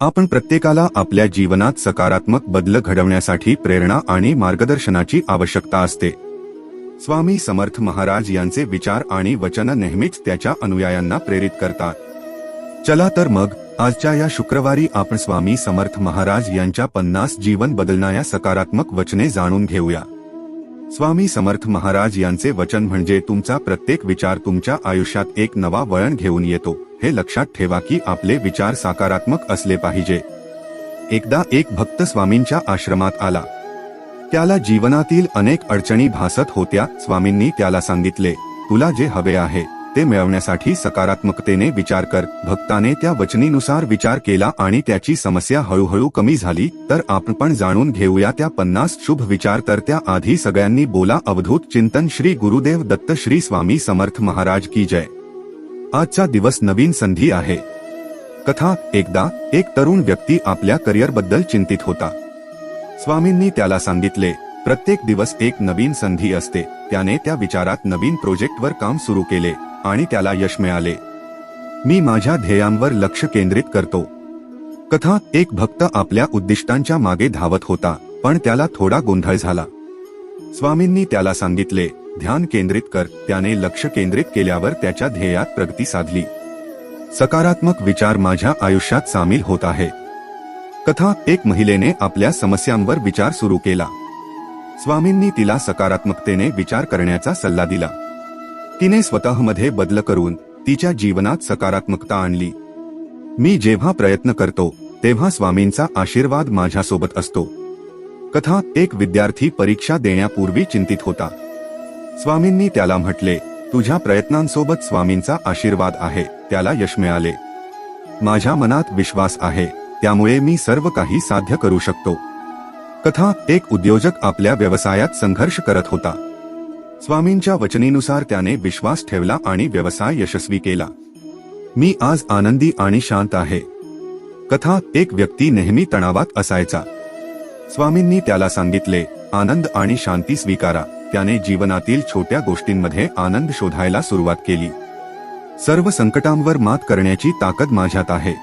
आपण प्रत्येकाला आपल्या जीवनात सकारात्मक बदल घडवण्यासाठी प्रेरणा आणि मार्गदर्शनाची आवश्यकता असते. स्वामी समर्थ महाराज यांचे विचार आणि वचन नेहमीच त्याच्या अनुयायांना प्रेरित करतात. चला तर मग आजच्या या शुक्रवारी आपण स्वामी समर्थ महाराज यांच्या पन्नास जीवन बदलणाऱ्या सकारात्मक वचने जाणून घेऊया. स्वामी समर्थ महाराज यांचे वचन म्हणजे तुमचा प्रत्येक विचार तुमच्या आयुष्यात एक नवा वळण घेऊन येतो. हे लक्षात ठेवा की आपले विचार सकारात्मक असले पाहिजे. एकदा एक भक्त स्वामींच्या आश्रमात आला. त्याला जीवनातील अनेक अडचणी भासत होत्या. स्वामींनी त्याला सांगितले तुला जे हवे आहे ते मिळवण्यासाठी सकारात्मकतेने विचार कर. भक्ताने त्या वचनीनुसार विचार केला आणि त्याची समस्या हळूहळू कमी झाली तर आपण पण जाणून घेऊया त्या पन्नास शुभ विचार. तर त्या आधी सगळ्यांनी बोला अवधूत चिंतन श्री गुरुदेव दत्त श्री स्वामी समर्थ महाराज की जय. आजचा दिवस नवीन संधी आहे. कथा एकदा एक तरुण व्यक्ती आपल्या करिअरबद्दल चिंतित होता. स्वामींनी त्याला सांगितले प्रत्येक दिवस एक नवीन संधी असते. त्याने त्या विचारात नवीन प्रोजेक्टवर काम सुरू केले. आणि त्याला यश मिळाले. मी माझ्या ध्येयांवर लक्ष केंद्रित करतो. कथा एक भक्त आपल्या उद्दिष्टांच्या मागे धावत होता पण त्याला थोडा गोंधळ झाला. स्वामींनी त्याला सांगितले ध्यान केंद्रित कर. त्याने लक्ष केंद्रित केल्यावर त्याच्या ध्येयात प्रगती साधली. सकारात्मक विचार माझ्या आयुष्यात सामील होत आहे. कथा एक महिलेने आपल्या समस्यांवर विचार सुरू केला. स्वामींनी तिला सकारात्मकतेने विचार करण्याचा सल्ला दिला. तिने स्वतःमध्ये बदल करून तिच्या जीवनात सकारात्मकता आणली. मी जेव्हा प्रयत्न करतो तेव्हा स्वामींचा आशीर्वाद माझ्यासोबत असतो. कथा एक विद्यार्थी परीक्षा देण्यापूर्वी चिंतित होता. स्वामींनी त्याला म्हटले तुझ्या प्रयत्नांसोबत स्वामींचा आशीर्वाद आहे त्याला यश मिळाले. माझ्या मनात विश्वास आहे त्यामुळे मी सर्व काही साध्य करू शकतो. कथा एक उद्योजक आपल्या व्यवसायात संघर्ष करत होता. स्वामींच्या वचनेनुसार त्याने विश्वास ठेवला आणि व्यवसाय यशस्वी केला. मी आज आनंदी आणि शांत आहे. कथा एक व्यक्ती नेहमी तणावात असायचा. स्वामींनी त्याला सांगितले आनंद आणि शांती स्वीकारा. त्याने जीवनातील छोट्या गोष्टींमध्ये आनंद शोधायला सुरुवात केली. सर्व संकटांवर मात करण्याची ताकद माझ्यात आहे.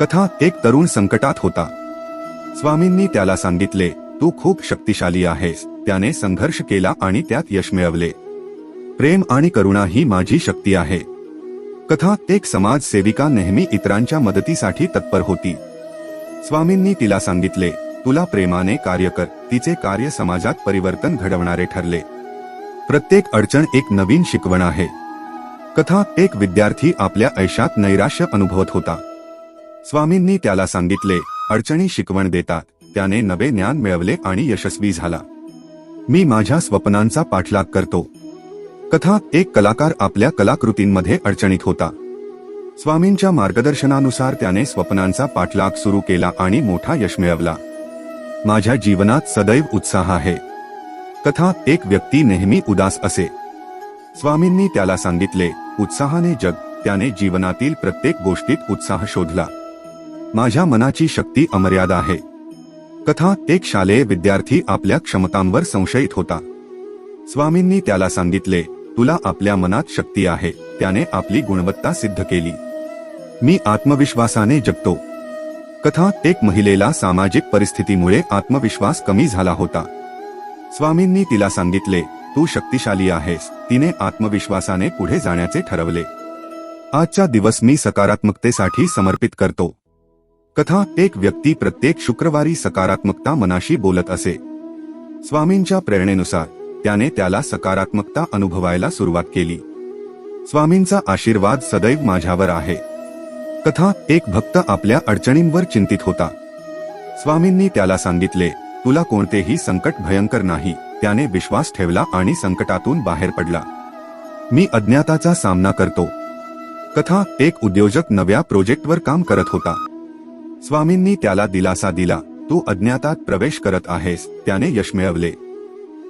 कथा एक तरुण संकटात होता. स्वामींनी त्याला सांगितले तू खूप शक्तिशाली आहेस. त्याने संघर्ष केला आणि त्यात यश मिळवले. प्रेम आणि करुणा ही माझी शक्ती आहे. कथा एक समाजसेविका नेहमी इतरांच्या मदतीसाठी तत्पर होती. स्वामींनी तिला सांगितले तुला प्रेमाने कार्य कर तिचे कार्य समाजात परिवर्तन घडवणारे ठरले. प्रत्येक अडचण एक नवीन शिकवण आहे. कथा एक विद्यार्थी आपल्या ऐशात नैराश्य अनुभवत होता. स्वामींनी त्याला सांगितले अडचणी शिकवण देतात. त्याने नवे ज्ञान मिळवले आणि यशस्वी झाला. मी माझ्या स्वप्नांचा पाठलाग करतो. कथा एक कलाकार आपल्या कलाकृतींमध्ये अडचणीत होता. स्वामींच्या मार्गदर्शनानुसार त्याने स्वप्नांचा पाठलाग सुरू केला आणि मोठा यश मिळवला. माझ्या जीवनात सदैव उत्साह आहे. कथा एक व्यक्ती नेहमी उदास असे. स्वामींनी त्याला सांगितले उत्साहाने जग. त्याने जीवनातील प्रत्येक गोष्टीत उत्साह शोधला. माझ्या मनाची शक्ती अमर्याद आहे. कथा एक शालेय विद्यार्थी आपल्या क्षमतांवर संशयित होता. स्वामींनी त्याला सांगितले तुला आपल्या मनात शक्ती आहे. त्याने आपली गुणवत्ता सिद्ध केली. मी आत्मविश्वासाने जगतो. कथा एक महिलेला सामाजिक परिस्थितीमुळे आत्मविश्वास कमी झाला होता. स्वामींनी तिला सांगितले तू शक्तिशाली आहेस. तिने आत्मविश्वासाने पुढे जाण्याचे ठरवले. आजचा दिवस मी सकारात्मकतेसाठी समर्पित करतो. कथा एक व्यक्ती प्रत्येक शुक्रवारी सकारात्मकता मनाशी बोलत असे. स्वामींच्या प्रेरणेनुसार त्याने त्याला सकारात्मकता अनुभवायला सुरुवात केली. स्वामींचा आशीर्वाद सदैव माझ्यावर आहे. कथा एक भक्त आपल्या अडचणींवर चिंतित होता. स्वामींनी त्याला सांगितले तुला कोणतेही संकट भयंकर नाही. त्याने विश्वास ठेवला आणि संकटातून बाहेर पडला. मी अज्ञाताचा सामना करतो. कथा एक उद्योजक नव्या प्रोजेक्टवर काम करत होता. स्वामींनी त्याला दिलासा दिला तू अज्ञातात प्रवेश करत आहेस त्याने यश मिळवले.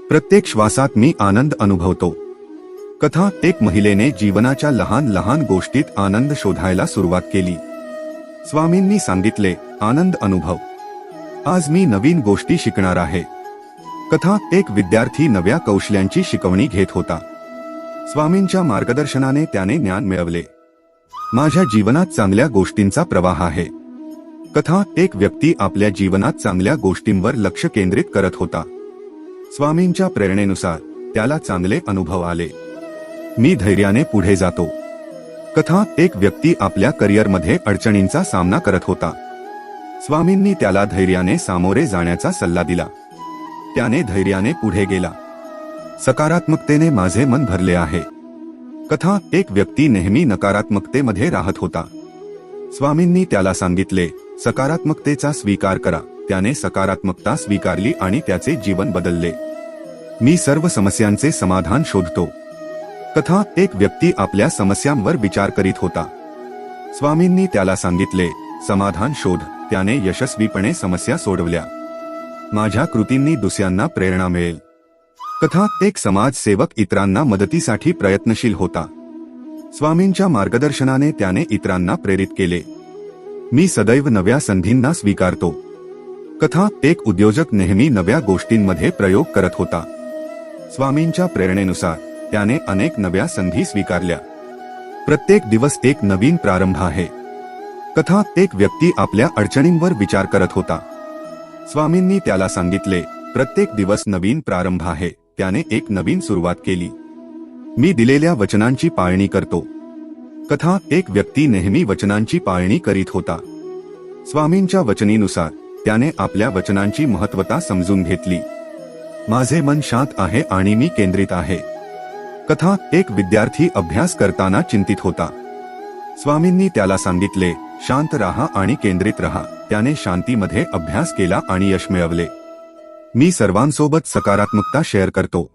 प्रत्येक श्वासात मी आनंद अनुभवतो कथा एक महिलेने जीवनाच्या लहान लहान गोष्टीत आनंद शोधायला सुरुवात केली. स्वामींनी सांगितले आनंद अनुभव. आज मी नवीन गोष्टी शिकणार आहे कथा एक विद्यार्थी नव्या कौशल्यांची शिकवणी घेत होता. स्वामींच्या मार्गदर्शनाने त्याने ज्ञान मिळवले. माझ्या जीवनात चांगल्या गोष्टींचा प्रवाह आहे. कथा एक व्यक्ती आपल्या जीवनात चांगल्या गोष्टींवर लक्ष केंद्रित करत होता. स्वामींच्या प्रेरणेनुसार त्याला चांगले अनुभव आले. मी धैर्याने पुढे जातो. कथा एक व्यक्ती आपल्या करिअरमध्ये अडचणींचा सामना करत होता. स्वामींनी त्याला धैर्याने सामोरे जाण्याचा सल्ला दिला. त्याने धैर्याने पुढे गेला. सकारात्मकतेने माझे मन भरले आहे. कथा एक व्यक्ती नेहमी नकारात्मकतेमध्ये राहत होता. स्वामींनी त्याला सांगितले सकारात्मकतेचा स्वीकार करा. त्याने सकारात्मकता स्वीकारली आणि त्याचे जीवन बदलले. मी सर्व समस्यांचे समाधान शोधतो. कथा एक व्यक्ती आपल्या समस्यांवर विचार करीत होता. स्वामींनी त्याला सांगितले समाधान शोध. त्याने यशस्वीपणे समस्या सोडवल्या. माझ्या कृतींनी दुसऱ्यांना प्रेरणा मिळेल. कथा एक समाजसेवक इतरांना मदतीसाठी प्रयत्नशील होता. स्वामींच्या मार्गदर्शनाने त्याने इतरांना प्रेरित केले. मी सदैव नव्या संधींना स्वीकारतो. कथा एक उद्योजक नेहमी नव्या गोष्टींमध्ये प्रयोग करत होता. स्वामींच्या प्रेरणेनुसार त्याने अनेक नव्या संधी स्वीकारल्या. प्रत्येक दिवस एक नवीन प्रारंभ आहे. कथा एक व्यक्ती आपल्या अडचणींवर विचार करत होता. स्वामींनी त्याला सांगितले प्रत्येक दिवस नवीन प्रारंभ आहे. त्याने एक नवीन सुरुवात केली. मी दिलेल्या वचनांची पाळणी करतो. कथा एक व्यक्ती नेहमी वचनांची पाळणी करीत होता. स्वामींच्या वचनीनुसार त्याने आपल्या वचनांची महत्वता समजून घेतली. माझे मन शांत आहे आणि मी केंद्रित आहे. कथा एक विद्यार्थी अभ्यास करताना चिंतित होता. स्वामींनी त्याला सांगितले शांत राहा आणि केंद्रित राहा. त्याने शांतीमध्ये अभ्यास केला आणि यश मिळवले. मी सर्वांसोबत सकारात्मकता शेअर करतो.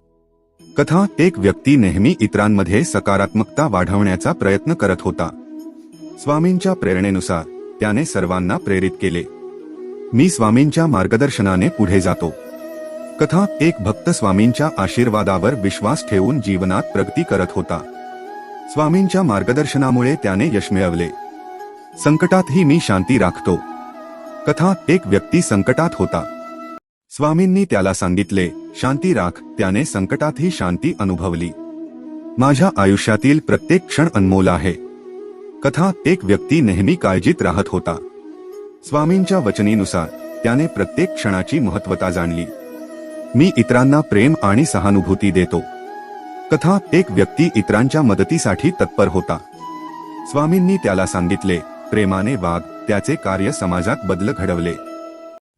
कथा एक व्यक्ती नेहमी इतरांमध्ये सकारात्मकता वाढवण्याचा प्रयत्न करत होता. स्वामींच्या प्रेरणेनुसार त्याने सर्वांना प्रेरित केले. मी स्वामींच्या मार्गदर्शनाने पुढे जातो. कथा एक भक्त स्वामींच्या आशीर्वादावर विश्वास ठेवून जीवनात प्रगती करत होता. स्वामींच्या मार्गदर्शनामुळे त्याने यश मिळवले. संकटातही मी शांती राखतो. कथा एक व्यक्ती संकटात होता. स्वामींनी त्याला सांगितले शांती राख त्याने संकटातही शांती अनुभवली. माझ्या आयुष्यातील प्रत्येक क्षण अनमोल आहे. कथा एक व्यक्ती नेहमी काळजीत राहत होता. स्वामींच्या वचनीनुसार त्याने प्रत्येक क्षणाची महत्वता जाणली. मी इतरांना प्रेम आणि सहानुभूती देतो. कथा एक व्यक्ती इतरांच्या मदतीसाठी तत्पर होता. स्वामींनी त्याला सांगितले प्रेमाने वाघ त्याचे कार्य समाजात बदल घडवले.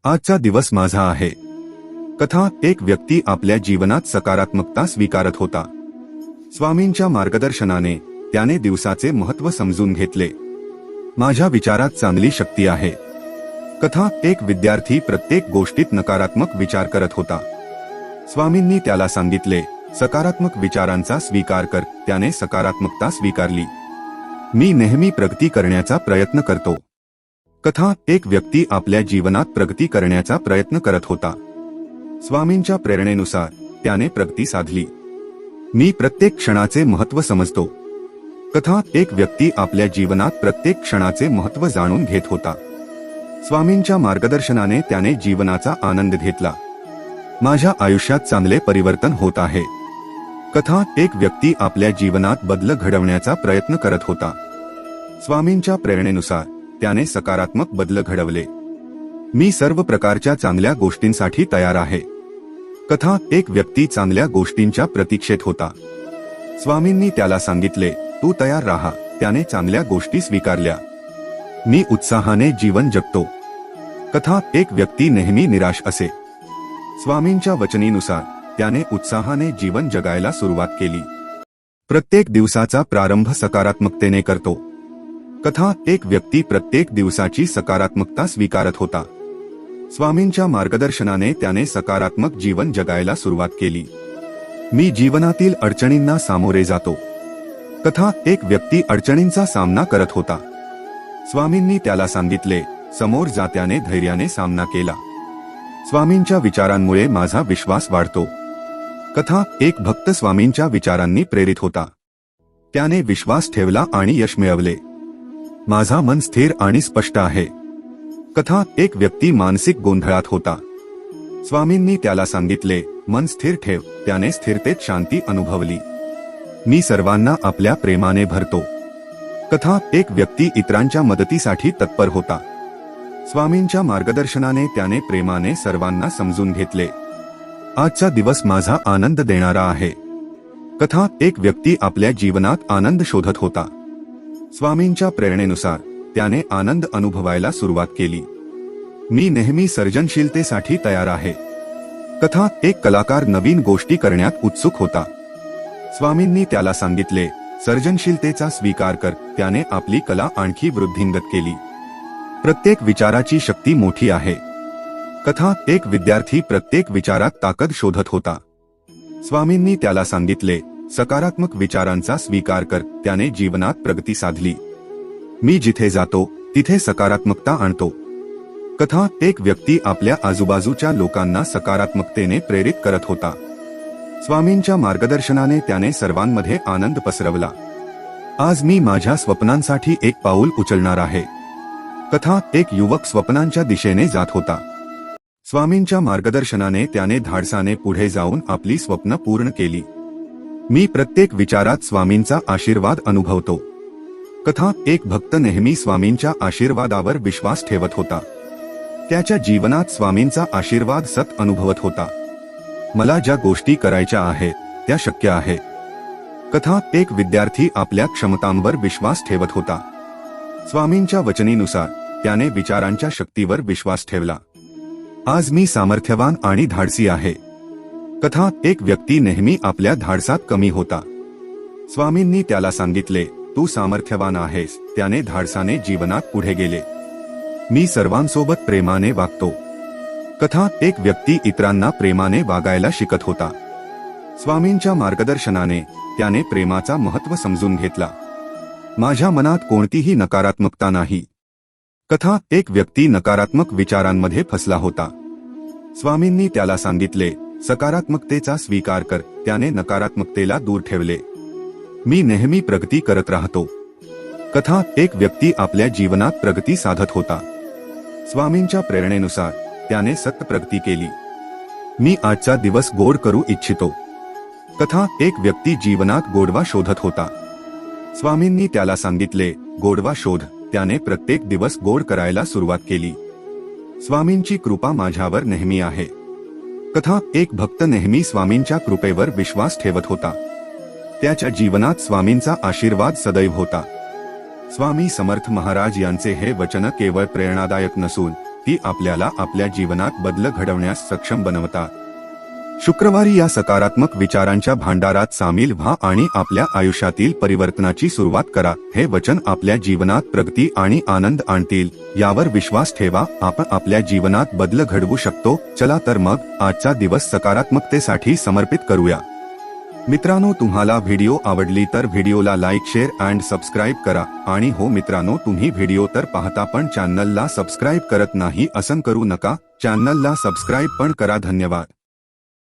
आजचा दिवस माझा आहे. कथा एक व्यक्ती आपल्या जीवनात सकारात्मकता स्वीकारत होता. स्वामींच्या मार्गदर्शनाने त्याने दिवसाचे महत्त्व समजून घेतले. माझ्या विचारात चांगली शक्ती आहे. कथा एक विद्यार्थी प्रत्येक गोष्टीत नकारात्मक विचार करत होता. स्वामींनी त्याला सांगितले सकारात्मक विचारांचा स्वीकार कर त्याने सकारात्मकता स्वीकारली. मी नेहमी प्रगती करण्याचा प्रयत्न करतो. कथा एक व्यक्ती आपल्या जीवनात प्रगती करण्याचा प्रयत्न करत होता. स्वामींच्या प्रेरणेनुसार त्याने प्रगती साधली. मी प्रत्येक क्षणाचे महत्त्व समजतो. कथा एक व्यक्ती आपल्या जीवनात प्रत्येक क्षणाचे महत्त्व जाणून घेत होता. स्वामींच्या मार्गदर्शनाने त्याने जीवनाचा आनंद घेतला. माझ्या आयुष्यात चांगले परिवर्तन होत आहे. कथा एक व्यक्ती आपल्या जीवनात बदल घडवण्याचा प्रयत्न करत होता. स्वामींच्या प्रेरणेनुसार त्याने सकारात्मक बदल घडवले. मी सर्व प्रकारच्या चांगल्या गोष्टींसाठी तयार आहे. कथा एक व्यक्ती चांगल्या गोष्टींच्या प्रतीक्षेत होता. स्वामींनी त्याला सांगितले तू तयार राहा त्याने चांगल्या गोष्टी स्वीकारल्या. मी उत्साहाने जीवन जगतो. कथा एक व्यक्ती नेहमी निराश असे. स्वामींच्या वचनीनुसार त्याने उत्साहाने जीवन जगायला सुरुवात केली. प्रत्येक दिवसाचा प्रारंभ सकारात्मकतेने करतो. कथा एक व्यक्ती प्रत्येक दिवसाची सकारात्मकता स्वीकारत होता. स्वामींच्या मार्गदर्शनाने त्याने सकारात्मक जीवन जगायला सुरुवात केली. मी जीवनातील अडचणींना सामोरे जातो. कथा एक व्यक्ती अडचणींचा सामना करत होता. स्वामींनी त्याला सांगितले समोर जात्याने धैर्याने सामना केला. स्वामींच्या विचारांमुळे माझा विश्वास वाढतो. कथा एक भक्त स्वामींच्या विचारांनी प्रेरित होता. त्याने विश्वास ठेवला आणि यश मिळवले. माझा मन स्थिर आणि स्पष्ट आहे. कथा एक व्यक्ती मानसिक गोंधळात होता. स्वामींनी त्याला सांगितले मन स्थिर ठेव. त्याने स्थिरतेत शांती अनुभवली. मी सर्वांना आपल्या प्रेमाने भरतो. कथा एक व्यक्ती इतरांच्या मदतीसाठी तत्पर होता. स्वामींच्या मार्गदर्शनाने त्याने प्रेमाने सर्वांना समजून घेतले. आजचा दिवस माझा आनंद देणारा आहे. कथा एक व्यक्ती आपल्या जीवनात आनंद शोधत होता. स्वामींच्या प्रेरणेनुसार त्याने आनंद अनुभवायला सुरुवात केली. मी नेहमी सर्जनशीलतेसाठी तयार आहे. कथा एक कलाकार नवीन गोष्टी करण्यात उत्सुक होता. स्वामींनी त्याला सांगितले सर्जनशीलतेचा स्वीकार कर. त्याने आपली कला आणखी वृद्धिंगत केली. प्रत्येक विचाराची शक्ती मोठी आहे. कथा एक विद्यार्थी प्रत्येक विचारात ताकद शोधत होता. स्वामींनी त्याला सांगितले सकारात्मक विचारांचा स्वीकार कर. त्याने जीवनात प्रगती साधली. मी जिथे जातो तिथे सकारात्मकता आणतो. कथा एक व्यक्ती आपल्या आजूबाजूच्या लोकांना सकारात्मकतेने प्रेरित करत होता. स्वामींच्या मार्गदर्शनाने त्याने सर्वांमध्ये आनंद पसरवला. आज मी माझ्या स्वप्नांसाठी एक पाऊल उचलणार आहे. कथा एक युवक स्वप्नांच्या दिशेने जात होता. स्वामींच्या मार्गदर्शनाने त्याने धाडसाने पुढे जाऊन आपली स्वप्न पूर्ण केली. मी प्रत्येक विचारात स्वामींचा आशीर्वाद अनुभवतो. कथा एक भक्त नेहमी स्वामींच्या आशीर्वादावर विश्वास ठेवत होता. त्याच्या जीवनात स्वामींचा आशीर्वाद सत अनुभवत होता. मला ज्या गोष्टी करायच्या आहेत त्या शक्य आहे. कथा एक विद्यार्थी आपल्या क्षमतांवर विश्वास ठेवत होता. स्वामींच्या वचनीनुसार त्याने विचारांच्या शक्तीवर विश्वास ठेवला. आज मी सामर्थ्यवान आणि धाडसी आहे. कथा एक व्यक्ती नेहमी आपल्या धाडसात कमी होता. स्वामींनी त्याला सांगितले तू सामर्थ्यवान आहेस त्याने धाडसाने जीवनात पुढे गेले. मी सर्वांसोबत प्रेमाने वागतो. कथा एक व्यक्ती इतरांना प्रेमाने वागायला शिकत होता. स्वामींच्या मार्गदर्शनाने त्याने प्रेमाचा महत्त्व समजून घेतला. माझ्या मनात कोणतीही नकारात्मकता नाही. कथा एक व्यक्ती नकारात्मक विचारांमध्ये फसला होता. स्वामींनी त्याला सांगितले सकारात्मकतेचा स्वीकार कर त्याने नकारात्मकतेला दूर ठेवले. मी नेहमी प्रगती करत राहतो. कथा एक व्यक्ती आपल्या जीवनात प्रगती साधत होता. स्वामींच्या प्रेरणेनुसार त्याने सत्य प्रगती केली. मी आजचा दिवस गोड करू इच्छितो. कथा एक व्यक्ती जीवनात गोडवा शोधत होता. स्वामींनी त्याला सांगितले गोडवा शोध. त्याने प्रत्येक दिवस गोड करायला सुरुवात केली. स्वामींची कृपा माझ्यावर नेहमी आहे. कथा एक भक्त नेहमी स्वामींच्या कृपेवर विश्वास ठेवत होता. त्याच्या जीवनात स्वामींचा आशीर्वाद सदैव होता. स्वामी समर्थ महाराज यांचे हे वचन केवळ प्रेरणादायक नसून ती आपल्याला आपल्या जीवनात बदल घडवण्यास सक्षम बनवतात शुक्रवारी या सकारात्मक विचारांच्या भांडारात सामील व्हा आणि आपल्या आयुष्यातील परिवर्तनाची सुरुवात करा. हे वचन आपल्या जीवनात प्रगती आणि आनंद आणतील. यावर विश्वास ठेवा आपण आपल्या जीवनात बदल घडवू शकतो. चला तर मग आजचा दिवस सकारात्मकतेसाठी समर्पित करूया. मित्रांनो तुम्हाला व्हिडिओ आवडली तर व्हिडिओला लाईक शेअर अँड सबस्क्राईब करा. आणि हो मित्रांनो तुम्ही व्हिडिओ तर पाहता पण चॅनलला सबस्क्राईब करत नाही असं करू नका. चॅनलला सबस्क्राईब पण करा. धन्यवाद.